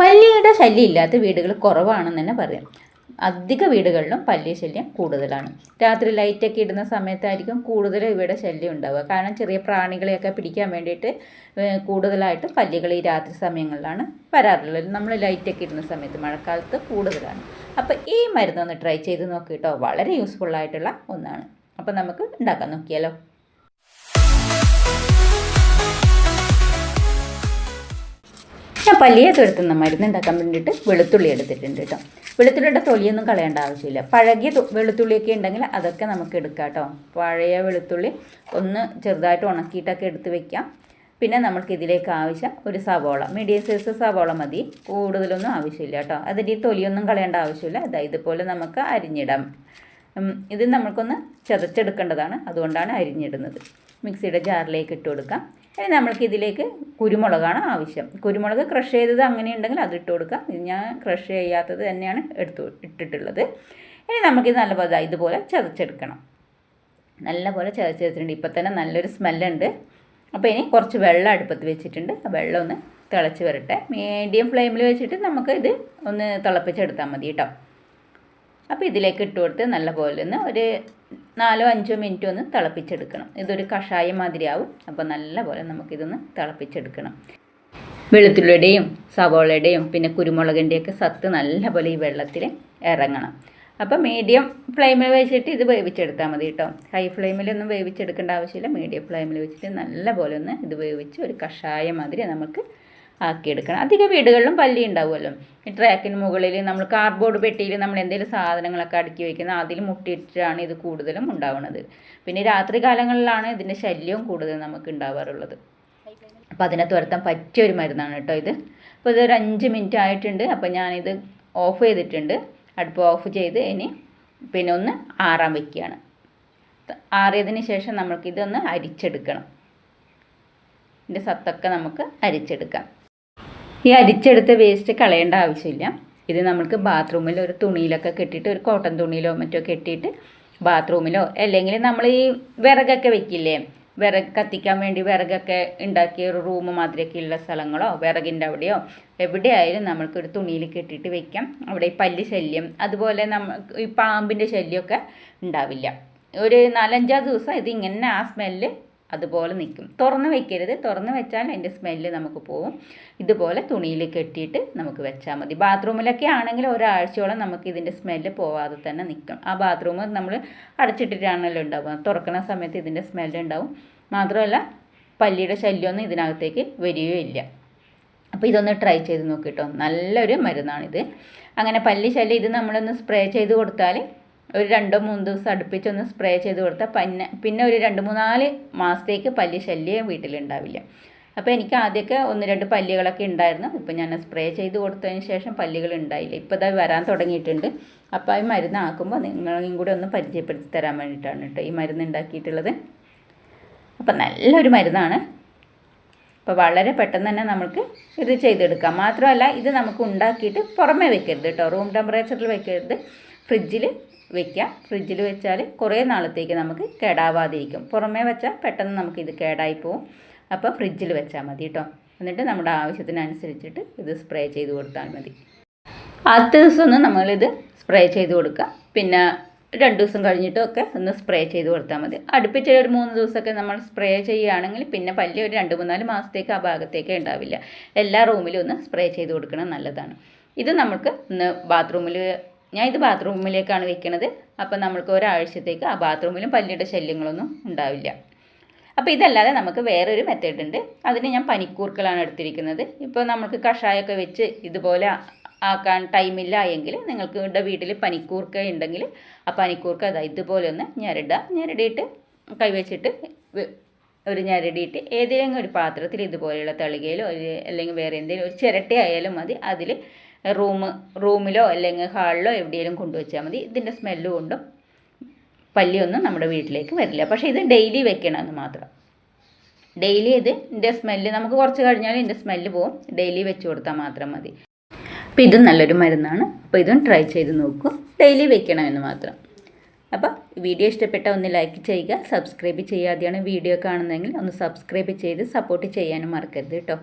പല്ലിയുടെ ശല്യം ഇല്ലാത്ത വീടുകൾ കുറവാണെന്ന് തന്നെ പറയാം. അധിക വീടുകളിലും പല്ലി ശല്യം കൂടുതലാണ്. രാത്രി ലൈറ്റൊക്കെ ഇടുന്ന സമയത്തായിരിക്കും കൂടുതൽ ഇവയുടെ ശല്യം ഉണ്ടാവുക. കാരണം ചെറിയ പ്രാണികളെയൊക്കെ പിടിക്കാൻ വേണ്ടിയിട്ട് കൂടുതലായിട്ട് പല്ലികൾ ഈ രാത്രി സമയങ്ങളിലാണ് വരാറുള്ളത്. നമ്മൾ ലൈറ്റൊക്കെ ഇടുന്ന സമയത്ത് മഴക്കാലത്ത് കൂടുതലാണ്. അപ്പോൾ ഈ മരുന്നൊന്ന് ട്രൈ ചെയ്ത് നോക്കിയിട്ടോ വളരെ യൂസ്ഫുൾ ആയിട്ടുള്ള ഒന്നാണ്. അപ്പോൾ നമുക്ക് ഉണ്ടാക്കാൻ നോക്കിയാലോ. ഞാൻ പല്ലിയെ തുരത്തുന്ന മരുന്ന് ഉണ്ടാക്കാൻ വേണ്ടിയിട്ട് വെളുത്തുള്ളി എടുത്തിട്ടുണ്ട് കേട്ടോ വെളുത്തുള്ളിയുടെ തൊലിയൊന്നും കളയേണ്ട ആവശ്യമില്ല. പഴകിയ വെളുത്തുള്ളിയൊക്കെ ഉണ്ടെങ്കിൽ അതൊക്കെ നമുക്ക് എടുക്കാം കേട്ടോ പഴയ വെളുത്തുള്ളി ഒന്ന് ചെറുതായിട്ട് ഉണക്കിയിട്ടൊക്കെ എടുത്ത് വെക്കാം. പിന്നെ നമുക്ക് ഇതിലേക്ക് ആവശ്യം ഒരു സവോള. മീഡിയം സൈസ് സവോള മതി. കൂടുതലൊന്നും ആവശ്യമില്ല കേട്ടോ അതിന്റെ ഈ തൊലിയൊന്നും കളയേണ്ട ആവശ്യമില്ല. അതാ ഇതുപോലെ നമുക്ക് അരിഞ്ഞിടാം. ഇത് നമ്മൾക്കൊന്ന് ചതച്ചെടുക്കേണ്ടതാണ്. അതുകൊണ്ടാണ് അരിഞ്ഞിടുന്നത്. മിക്സിയുടെ ജാറിലേക്ക് ഇട്ട് കൊടുക്കാം. ഇനി നമ്മൾക്ക് ഇതിലേക്ക് കുരുമുളകാണ് ആവശ്യം. കുരുമുളക് ക്രഷ് ചെയ്തത് അങ്ങനെ ഉണ്ടെങ്കിൽ അത് ഇട്ട് കൊടുക്കാം. ഇത് ഞാൻ ക്രഷ് ചെയ്യാത്തത് തന്നെയാണ് എടുത്തു ഇട്ടിട്ടുള്ളത്. ഇനി നമുക്കിത് നല്ലപോലെ ഇതുപോലെ ചതച്ചെടുക്കണം. നല്ലപോലെ ചതച്ചെടുത്തിട്ടുണ്ട്. ഇപ്പം തന്നെ നല്ലൊരു സ്മെല്ലുണ്ട്. അപ്പോൾ ഇനി കുറച്ച് വെള്ളം അടുപ്പത്ത് വെച്ചിട്ടുണ്ട്. ആ വെള്ളം ഒന്ന് തിളച്ച് വരട്ടെ. മീഡിയം ഫ്ലെയിമിൽ വെച്ചിട്ട് നമുക്ക് ഇത് ഒന്ന് തിളപ്പിച്ചെടുത്താൽ മതി കേട്ടോ. അപ്പോൾ ഇതിലേക്ക് ഇട്ട് കൊടുത്ത് നല്ലപോലെ ഒന്ന് ഒരു നാലോ അഞ്ചോ മിനിറ്റ് ഒന്ന് തിളപ്പിച്ചെടുക്കണം. ഇതൊരു കഷായം മാതിരിയാവും അപ്പോൾ നല്ലപോലെ നമുക്കിതൊന്ന് തിളപ്പിച്ചെടുക്കണം. വെളുത്തുള്ളിയുടെയും സവോളയുടെയും പിന്നെ കുരുമുളകിന്റെയൊക്കെ സത്ത് നല്ലപോലെ ഈ വെള്ളത്തിൽ ഇറങ്ങണം. അപ്പോൾ മീഡിയം ഫ്ലെയിമിൽ വെച്ചിട്ട് ഇത് വേവിച്ചെടുത്താൽ മതി കേട്ടോ ഹൈ ഫ്ലെയിമിലൊന്നും വേവിച്ചെടുക്കേണ്ട ആവശ്യമില്ല. മീഡിയം ഫ്ലെയിമിൽ വെച്ചിട്ട് നല്ലപോലെ ഒന്ന് ഇത് വേവിച്ച് ഒരു കഷായം മാതിരി നമുക്ക് ആക്കിയെടുക്കണം. അധിക വീടുകളിലും പല്ലി ഉണ്ടാവുമല്ലോ. ഈ ട്രാക്കിന് മുകളിൽ നമ്മൾ കാർഡ്ബോർഡ് പെട്ടിയിൽ നമ്മൾ എന്തെങ്കിലും സാധനങ്ങളൊക്കെ അടുക്കി വയ്ക്കുന്ന അതിൽ മുട്ടിയിട്ടാണ് ഇത് കൂടുതലും ഉണ്ടാവുന്നത് പിന്നെ രാത്രി കാലങ്ങളിലാണ് ഇതിന്റെ ശല്യവും കൂടുതൽ നമുക്ക് ഉണ്ടാവാറുള്ളത്. അപ്പോൾ അതിനെ തുരത്താൻ പറ്റിയ ഒരു മരുന്നാണ് കേട്ടോ ഇത്. അപ്പോൾ ഇതൊരു അഞ്ച് മിനിറ്റ് ആയിട്ടുണ്ട്. അപ്പോൾ ഞാനിത് ഓഫ് ചെയ്തിട്ടുണ്ട്. അടുപ്പ് ഓഫ് ചെയ്ത് ഇനി പിന്നെ ഒന്ന് ആറാൻ വയ്ക്കുകയാണ് ആറിയതിന് ശേഷം നമുക്കിതൊന്ന് അരിച്ചെടുക്കണം. ഇതിന്റെ സത്തൊക്കെ നമുക്ക് അരിച്ചെടുക്കാം. ഈ അരിച്ചെടുത്ത വേസ്റ്റ് കളയേണ്ട ആവശ്യമില്ല. ഇത് നമുക്ക് ബാത്റൂമിൽ ഒരു തുണിയിലൊക്കെ കെട്ടിയിട്ട് ഒരു കോട്ടൺ തുണിയിലോ മറ്റോ കെട്ടിയിട്ട് ബാത്റൂമിലോ അല്ലെങ്കിൽ നമ്മൾ ഈ വിറകൊക്കെ വെക്കില്ലേ? വിറക് കത്തിക്കാൻ വേണ്ടി വിറകൊക്കെ ഉണ്ടാക്കിയ ഒരു റൂം മാതിരിയൊക്കെ ഉള്ള സ്ഥലങ്ങളോ വിറകിന്റെ അവിടെയോ എവിടെയായാലും നമ്മൾക്കൊരു തുണിയിൽ കെട്ടിയിട്ട് വെക്കാം. അവിടെ ഈ പല്ല് ശല്യം അതുപോലെ നമ്മൾ ഈ പാമ്പിന്റെ ശല്യമൊക്കെ ഉണ്ടാവില്ല. ഒരു നാലഞ്ചാറ് ദിവസം ഇത് ഇങ്ങനെ ആ സ്മെല്ല് അതുപോലെ നിൽക്കും. തുറന്ന് വെക്കരുത്. തുറന്ന് വെച്ചാൽ അതിന്റെ സ്മെല്ല് നമുക്ക് പോവും. ഇതുപോലെ തുണിയിൽ കെട്ടിയിട്ട് നമുക്ക് വെച്ചാൽ മതി. ബാത്റൂമിലൊക്കെ ആണെങ്കിൽ ഒരാഴ്ചയോളം നമുക്ക് ഇതിന്റെ സ്മെല്ല് പോവാതെ തന്നെ നിൽക്കും. ആ ബാത്റൂം നമ്മൾ അടച്ചിട്ടിട്ടാണല്ലോ ഉണ്ടാവുക. തുറക്കുന്ന സമയത്ത് ഇതിന്റെ സ്മെല്ല് ഉണ്ടാവും. മാത്രമല്ല പല്ലിയുടെ ശല്യമൊന്നും ഇതിനകത്തേക്ക് വരികയില്ല. അപ്പോൾ ഇതൊന്ന് ട്രൈ ചെയ്ത് നോക്കിട്ടോ. നല്ലൊരു മരുന്നാണിത്. അങ്ങനെ പല്ലി ശല്യം ഇത് നമ്മളൊന്ന് സ്പ്രേ ചെയ്ത് കൊടുത്താൽ ഒരു രണ്ടോ മൂന്ന് ദിവസം അടുപ്പിച്ചൊന്ന് സ്പ്രേ ചെയ്ത് കൊടുത്താൽ പിന്നെ പിന്നെ ഒരു രണ്ട് മൂന്നാൽ മാസത്തേക്ക് പല്ലി ശല്യം വീട്ടിലുണ്ടാവില്ല. അപ്പോൾ എനിക്ക് ആദ്യമൊക്കെ ഒന്ന് രണ്ട് പല്ലികളൊക്കെ ഉണ്ടായിരുന്നു. ഇപ്പോൾ ഞാൻ സ്പ്രേ ചെയ്ത് കൊടുത്തതിന് ശേഷം പല്ലികൾ ഉണ്ടായില്ല. ഇപ്പോൾ ഇതാ വരാൻ തുടങ്ങിയിട്ടുണ്ട്. അപ്പോൾ ഈ മരുന്ന് ആക്കുമ്പോൾ നിങ്ങളെയും കൂടി ഒന്ന് പരിചയപ്പെടുത്തി തരാൻ വേണ്ടിയിട്ടാണ് കേട്ടോ ഈ മരുന്ന് ഉണ്ടാക്കിയിട്ടുള്ളത്. അപ്പോൾ നല്ലൊരു മരുന്നാണ്. അപ്പോൾ വളരെ പെട്ടെന്ന് തന്നെ നമുക്ക് ഇത് ചെയ്തെടുക്കാം. മാത്രമല്ല ഇത് നമുക്ക് ഉണ്ടാക്കിയിട്ട് പുറമേ വെക്കരുത് കേട്ടോ. റൂം ടെമ്പറേച്ചറിൽ വെക്കരുത്. ഫ്രിഡ്ജിൽ വെക്കാം ഫ്രിഡ്ജിൽ വെച്ചാൽ കുറേ നാളത്തേക്ക് നമുക്ക് കേടാവാതിരിക്കും. പുറമേ വെച്ചാൽ പെട്ടെന്ന് നമുക്ക് ഇത് കേടായി പോവും. അപ്പോൾ ഫ്രിഡ്ജിൽ വെച്ചാൽ മതി കേട്ടോ. എന്നിട്ട് നമ്മുടെ ആവശ്യത്തിനനുസരിച്ചിട്ട് ഇത് സ്പ്രേ ചെയ്ത് കൊടുത്താൽ മതി. ആദ്യത്തെ ദിവസം ഒന്ന് നമ്മളിത് സ്പ്രേ ചെയ്ത് കൊടുക്കുക. പിന്നെ രണ്ട് ദിവസം കഴിഞ്ഞിട്ടൊക്കെ ഒന്ന് സ്പ്രേ ചെയ്ത് കൊടുത്താൽ മതി. അടുപ്പിച്ച് ഒരു മൂന്ന് ദിവസമൊക്കെ നമ്മൾ സ്പ്രേ ചെയ്യുകയാണെങ്കിൽ പിന്നെ പല്ല് ഒരു രണ്ട് മൂന്നാൽ മാസത്തേക്ക് ആ ഭാഗത്തേക്ക് ഉണ്ടാവില്ല. എല്ലാ റൂമിലും ഒന്ന് സ്പ്രേ ചെയ്ത് കൊടുക്കണം നല്ലതാണ്. ഇത് നമുക്ക് ഒന്ന് ബാത്റൂമിൽ ഞാൻ ഇത് ബാത്റൂമിലേക്കാണ് വെക്കുന്നത് അപ്പോൾ നമ്മൾക്ക് ഒരാഴ്ചത്തേക്ക് ആ ബാത്റൂമിലും പല്ലിയുടെ ശല്യങ്ങളൊന്നും ഉണ്ടാവില്ല. അപ്പോൾ ഇതല്ലാതെ നമുക്ക് വേറൊരു മെത്തേഡ് ഉണ്ട്. അതിന് ഞാൻ പനിക്കൂർക്കലാണ് എടുത്തിരിക്കുന്നത്. ഇപ്പോൾ നമുക്ക് കഷായമൊക്കെ വെച്ച് ഇതുപോലെ ആക്കാൻ ടൈമില്ല എങ്കിൽ നിങ്ങൾക്ക് ഇവിടെ വീട്ടിൽ പനിക്കൂർക്ക ഉണ്ടെങ്കിൽ ആ പനിക്കൂർക്ക അതാ ഇതുപോലെ ഒന്ന് ഞെരടുക ഞെരടിയിട്ട് കൈവച്ചിട്ട് ഒരു ഞരടിയിട്ട് ഏതെങ്കിലും ഒരു പാത്രത്തിൽ ഇതുപോലെയുള്ള തളികയിലോ അല്ലെങ്കിൽ വേറെ എന്തെങ്കിലും ഒരു ചിരട്ടി ആയാലും മതി. അതിൽ റൂം റൂമിലോ അല്ലെങ്കിൽ ഹാളിലോ എവിടെയെങ്കിലും കൊണ്ടുവച്ചാൽ മതി. ഇതിന്റെ സ്മെല്ല് കൊണ്ടും പല്ലിയൊന്നും നമ്മുടെ വീട്ടിലേക്ക് വരില്ല. പക്ഷേ ഇത് ഡെയിലി വെക്കണമെന്ന് മാത്രം. ഡെയിലി ഇതിന്റെ സ്മെല്ല് നമുക്ക് കുറച്ച് കഴിഞ്ഞാൽ ഇതിന്റെ സ്മെല്ല് പോവും. ഡെയിലി വെച്ച് കൊടുത്താൽ മാത്രം മതി. അപ്പോൾ ഇതും നല്ലൊരു മരുന്നാണ്. അപ്പോൾ ഇതും ട്രൈ ചെയ്ത് നോക്കൂ. ഡെയിലി വെക്കണമെന്ന് മാത്രം. അപ്പോൾ വീഡിയോ ഇഷ്ടപ്പെട്ട ഒന്ന് ലൈക്ക് ചെയ്യുക. സബ്സ്ക്രൈബ് ചെയ്യാതെയാണ് വീഡിയോ കാണുന്നതെങ്കിൽ ഒന്ന് സബ്സ്ക്രൈബ് ചെയ്ത് സപ്പോർട്ട് ചെയ്യാനും മറക്കരുത് കേട്ടോ.